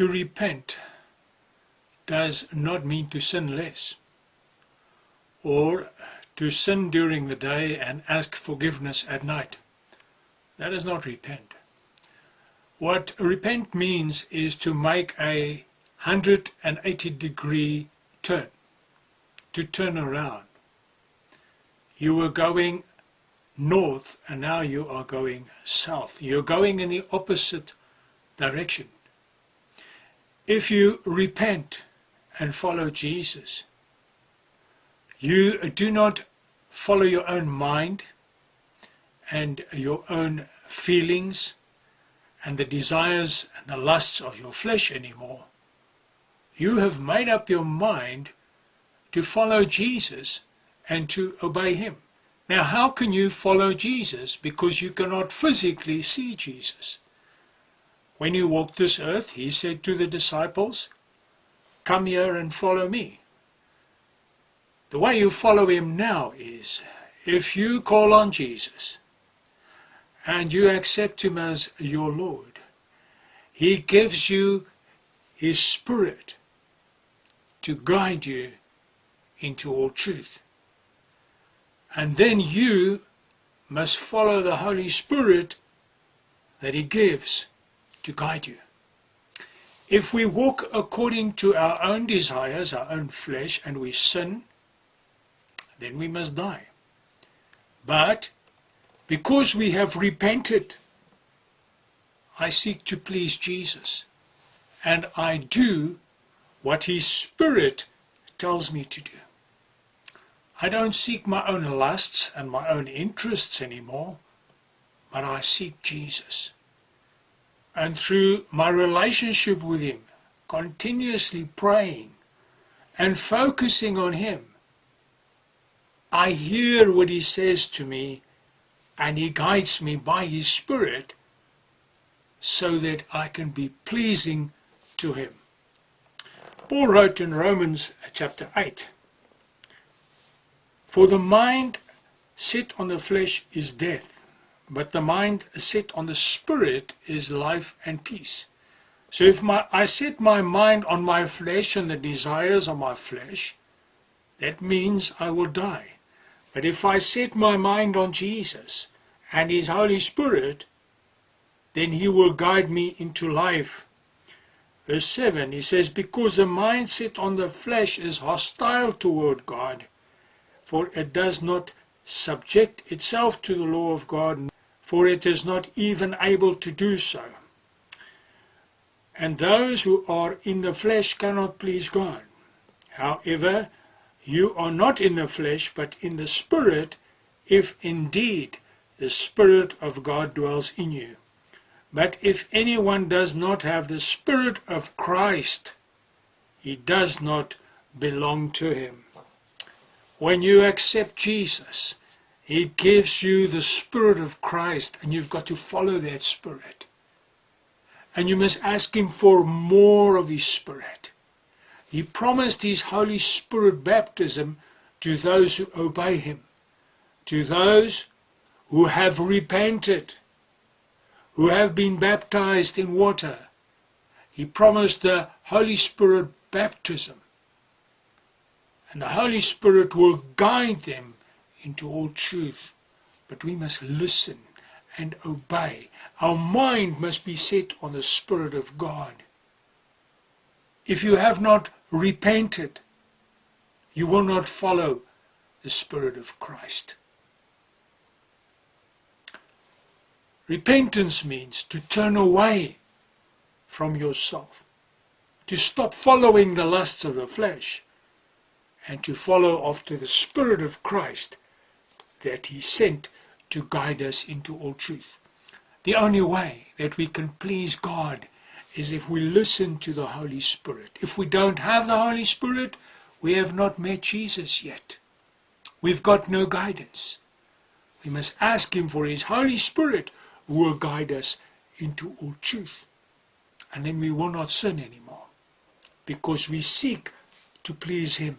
to repent does not mean to sin less or to sin during the day and ask forgiveness at night. That is not repent. What repent means is to make a 180 degree turn, to turn around. You were going north and now you are going south. You're going in the opposite direction. If you repent and follow Jesus, you do not follow your own mind and your own feelings and the desires and the lusts of your flesh anymore. You have made up your mind to follow Jesus and to obey him. Now, how can you follow Jesus? Because you cannot physically see Jesus. When he walked this earth, he said to the disciples, Come here and follow me. The way you follow him now is if you call on Jesus and you accept him as your Lord, he gives you his Spirit to guide you into all truth. And then you must follow the Holy Spirit that he gives to guide you. If we walk according to our own desires, our own flesh, and we sin, then we must die. But because we have repented, I seek to please Jesus, and I do what His Spirit tells me to do. I don't seek my own lusts and my own interests anymore, but I seek Jesus. And through my relationship with Him, continuously praying and focusing on Him, I hear what he says to me and he guides me by his spirit so that I can be pleasing to him. Paul wrote in Romans chapter 8, For the mind set on the flesh is death, but the mind set on the spirit is life and peace. So if my, I set my mind on my flesh and the desires of my flesh, that means I will die. But if I set my mind on Jesus and His Holy Spirit, then He will guide me into life. Verse 7, he says, Because the mind set on the flesh is hostile toward God, for it does not subject itself to the law of God, for it is not even able to do so. And those who are in the flesh cannot please God. However, you are not in the flesh, but in the Spirit, if indeed the Spirit of God dwells in you. But if anyone does not have the Spirit of Christ, he does not belong to him. When you accept Jesus, he gives you the Spirit of Christ, and you've got to follow that Spirit. And you must ask him for more of his Spirit. He promised his Holy Spirit baptism to those who obey him, to those who have repented, who have been baptized in water. He promised the Holy Spirit baptism. And the Holy Spirit will guide them into all truth. But we must listen and obey. Our mind must be set on the Spirit of God. If you have not repented, you will not follow the Spirit of Christ. Repentance means to turn away from yourself, to stop following the lusts of the flesh, and to follow after the Spirit of Christ that He sent to guide us into all truth. The only way that we can please God is if we listen to the Holy Spirit. If we don't have the Holy Spirit, we have not met Jesus yet. We've got no guidance. We must ask Him for His Holy Spirit who will guide us into all truth. And then we will not sin anymore because we seek to please Him.